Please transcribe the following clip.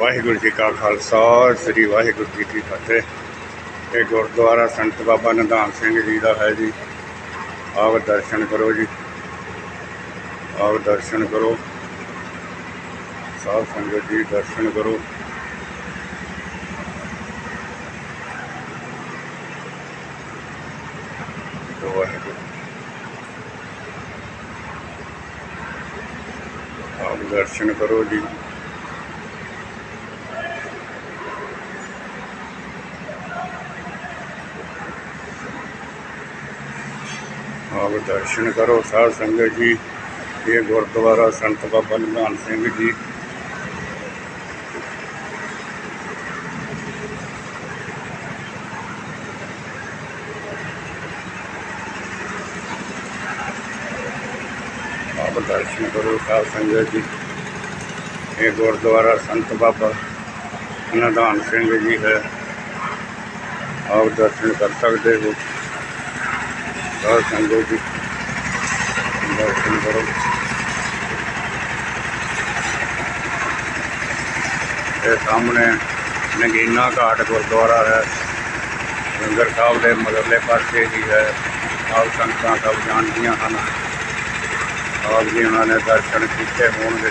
ਵਾਹਿਗੁਰੂ ਜੀ ਕਾ ਖਾਲਸਾ, ਸ੍ਰੀ ਵਾਹਿਗੁਰੂ ਜੀ ਕੀ ਫਤਿਹ। ਇਹ ਗੁਰਦੁਆਰਾ ਸੰਤ ਬਾਬਾ ਨਿਧਾਨ ਸਿੰਘ ਜੀ ਦਾ ਹੈ ਜੀ। ਆਓ ਦਰਸ਼ਨ ਕਰੋ ਜੀ। ਆਓ ਦਰਸ਼ਨ ਕਰੋ। ਸਾਧ ਸੰਗਤ ਜੀ, ਦਰਸ਼ਨ ਕਰੋ। ਵਾਹਿਗੁਰੂ ਆਪ ਦਰਸ਼ਨ ਕਰੋ ਜੀ। ਆਪ ਦਰਸ਼ਨ ਕਰੋ ਸਾਧ ਸੰਗਤ ਜੀ, ਇਹ ਗੁਰਦੁਆਰਾ ਸੰਤ ਬਾਬਾ ਨਿਧਾਨ ਸਿੰਘ ਜੀ। ਆਪ ਦਰਸ਼ਨ ਕਰੋ ਸਾਧ ਸੰਗਤ ਜੀ। ਇਹ ਗੁਰਦੁਆਰਾ ਸੰਤ ਬਾਬਾ ਨਿਧਾਨ ਸਿੰਘ ਜੀ ਹੈ। ਆਪ ਦਰਸ਼ਨ ਕਰ ਸਕਦੇ ਹੋ। ਸਾਧ ਸੰਗਤ ਜੀ। ਦਰਸ਼ਨ ਕਰੋ। ਇਹ ਸਾਹਮਣੇ ਨਗੀਨਾ ਘਾਟ ਗੁਰਦੁਆਰਾ ਹੈ। ਲੰਗਰ ਸਾਹਿਬ ਦੇ ਮਗਰਲੇ ਪਾਸੇ ਹੀ ਹੈ। ਆਪ ਸੰਗਤਾਂ ਸਭ ਜਾਣਦੀਆਂ ਹਨ। ਆਪ ਜੀ ਉਹਨਾਂ ਨੇ ਦਰਸ਼ਨ ਕੀਤੇ ਹੋਣਗੇ।